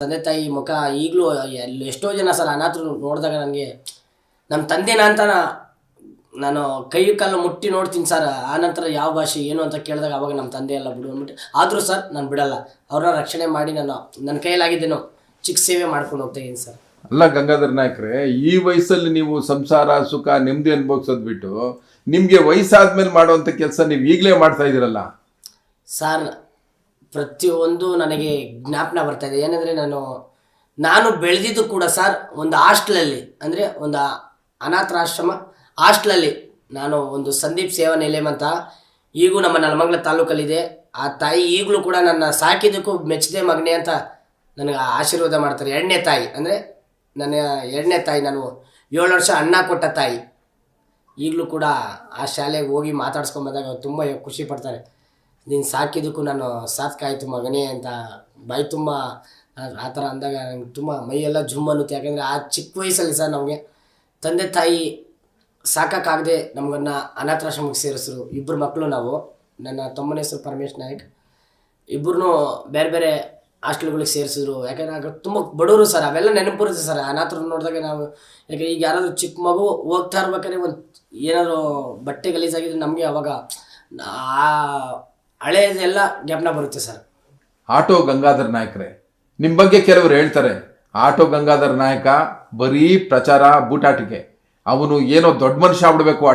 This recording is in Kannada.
ತಂದೆ ತಾಯಿ ಮುಖ ಈಗಲೂ ಎಷ್ಟೋ ಜನ ಸರ್ ಅನಾಥರು ನೋಡಿದಾಗ ನನಗೆ ನಮ್ಮ ತಂದೆನ ಅಂತ ನಾನು ಕೈ ಕಾಲು ಮುಟ್ಟಿ ನೋಡ್ತೀನಿ ಸರ್ ಆ ನಂತರ ಯಾವ ಭಾಷೆ ಏನು ಅಂತ ಕೇಳಿದಾಗ ಅವಾಗ ನಮ್ಮ ತಂದೆ ಎಲ್ಲ ಬಿಡು ಅಂದ್ಬಿಟ್ಟು ಆದರೂ ಸರ್ ನಾನು ಬಿಡಲ್ಲ. ಅವ್ರನ್ನ ರಕ್ಷಣೆ ಮಾಡಿ ನಾನು ನನ್ನ ಕೈಯಲ್ಲಾಗಿದ್ದೇನೋ ಚಿಕ್ಕ ಸೇವೆ ಮಾಡ್ಕೊಂಡು ಹೋಗ್ತಾ ಇದ್ದೀನಿ ಸರ್. ಅಲ್ಲ ಗಂಗಾಧರ್ ನಾಯಕ್ರೆ ಈ ವಯಸ್ಸಲ್ಲಿ ನೀವು ಸಂಸಾರ ಸುಖ ನೆಮ್ಮದಿ ಅನುಭವಿಸೋದು ಬಿಟ್ಟು ನಿಮ್ಗೆ ವಯಸ್ಸಾದ್ಮೇಲೆ ಮಾಡುವಂಥ ಕೆಲಸ ನೀವು ಈಗಲೇ ಮಾಡ್ತಾ ಇದ್ದೀರಲ್ಲ ಸರ್ ಪ್ರತಿಯೊಂದು ನನಗೆ ಜ್ಞಾಪನ ಬರ್ತಾ ಇದೆ. ಏನಂದರೆ ನಾನು ನಾನು ಬೆಳೆದಿದ್ದು ಕೂಡ ಸರ್ ಒಂದು ಹಾಸ್ಟ್ಲಲ್ಲಿ, ಅಂದರೆ ಒಂದು ಅನಾಥಾಶ್ರಮ ಹಾಸ್ಟ್ಲಲ್ಲಿ ನಾನು ಒಂದು ಸಂದೀಪ್ ಸೇವಾ ನಿಲಯಂ ಅಂತ ಈಗೂ ನಮ್ಮ ನಲಮಂಗ್ಲ ತಾಲೂಕಲ್ಲಿದೆ. ಆ ತಾಯಿ ಈಗಲೂ ಕೂಡ ನನ್ನ ಸಾಕಿದ್ದಕ್ಕೂ ಮೆಚ್ಚದೆ ಮಗನೇ ಅಂತ ನನಗೆ ಆಶೀರ್ವಾದ ಮಾಡ್ತಾರೆ. ಎರಡನೇ ತಾಯಿ, ಅಂದರೆ ನನ್ನ ಎರಡನೇ ತಾಯಿ ನಾನು ಏಳು ವರ್ಷ ಅಣ್ಣ ಕೊಟ್ಟ ತಾಯಿ. ಈಗಲೂ ಕೂಡ ಆ ಶಾಲೆಗೆ ಹೋಗಿ ಮಾತಾಡ್ಸ್ಕೊಂಬಂದಾಗ ತುಂಬ ಖುಷಿ ಪಡ್ತಾರೆ. ನೀನು ಸಾಕಿದ್ದಕ್ಕೂ ನಾನು ಸಾರ್ಥಕ ಆಯಿತು ಮಗನೇ ಅಂತ ಬಾಯಿ ತುಂಬ, ಆ- ಥರ ಅಂದಾಗ ನಂಗೆ ತುಂಬ ಮೈಯೆಲ್ಲ ಜುಮ್ ಅನ್ನುತ್ತೆ. ಯಾಕಂದರೆ ಆ ಚಿಕ್ಕ ವಯಸ್ಸಲ್ಲಿ ಸರ್ ನಮಗೆ ತಂದೆ ತಾಯಿ ಸಾಕಾಗದೆ ನಮಗನ್ನು ಅನಾಥಾಶ್ರಮಕ್ಕೆ ಸೇರಿಸಿದ್ರು. ಇಬ್ಬರು ಮಕ್ಕಳು ನಾವು. ನನ್ನ ತಮ್ಮನ ಹೆಸರು ಪರಮೇಶ್ ನಾಯಕ್. ಇಬ್ಬರೂ ಬೇರೆ ಬೇರೆ ಹಾಸ್ಟೆಲ್ಗಳಿಗೆ ಸೇರಿಸಿದ್ರು. ಯಾಕಂದರೆ ಆಗ ತುಂಬ ಬಡವರು ಸರ್, ಅವೆಲ್ಲ ನೆನಪಿರುತ್ತೆ ಸರ್. ಅನಾಥರು ನೋಡಿದಾಗ ನಾವು ಯಾಕೆ ಈಗ ಯಾರಾದರೂ ಚಿಕ್ಕ ಮಗು ಹೋಗ್ತಾ ಇರ್ಬೇಕಾದ್ರೆ ಒಂದು ಏನಾದರೂ ಬಟ್ಟೆ ಗಲೀಜಾಗಿದ್ರೆ ನಮಗೆ ಅವಾಗ ಆ ಹಳೆಯದೆಲ್ಲ ಜ್ಞಾಪನ ಬರುತ್ತೆ ಸರ್. ಆಟೋ ಗಂಗಾಧರ ನಾಯಕರೇ ನಿಮ್ಮ ಬಗ್ಗೆ ಕೆಲವರು ಹೇಳ್ತಾರೆ, ಆಟೋ ಗಂಗಾಧರ ನಾಯಕ ಬರೀ ಪ್ರಚಾರ ಬೂಟಾಟಿಕೆ, ಅವನು ಏನೋ ದೊಡ್ಡ ಮನುಷ್ಯ ಆಗ್ಬಿಡ್ಬೇಕು ಹಠ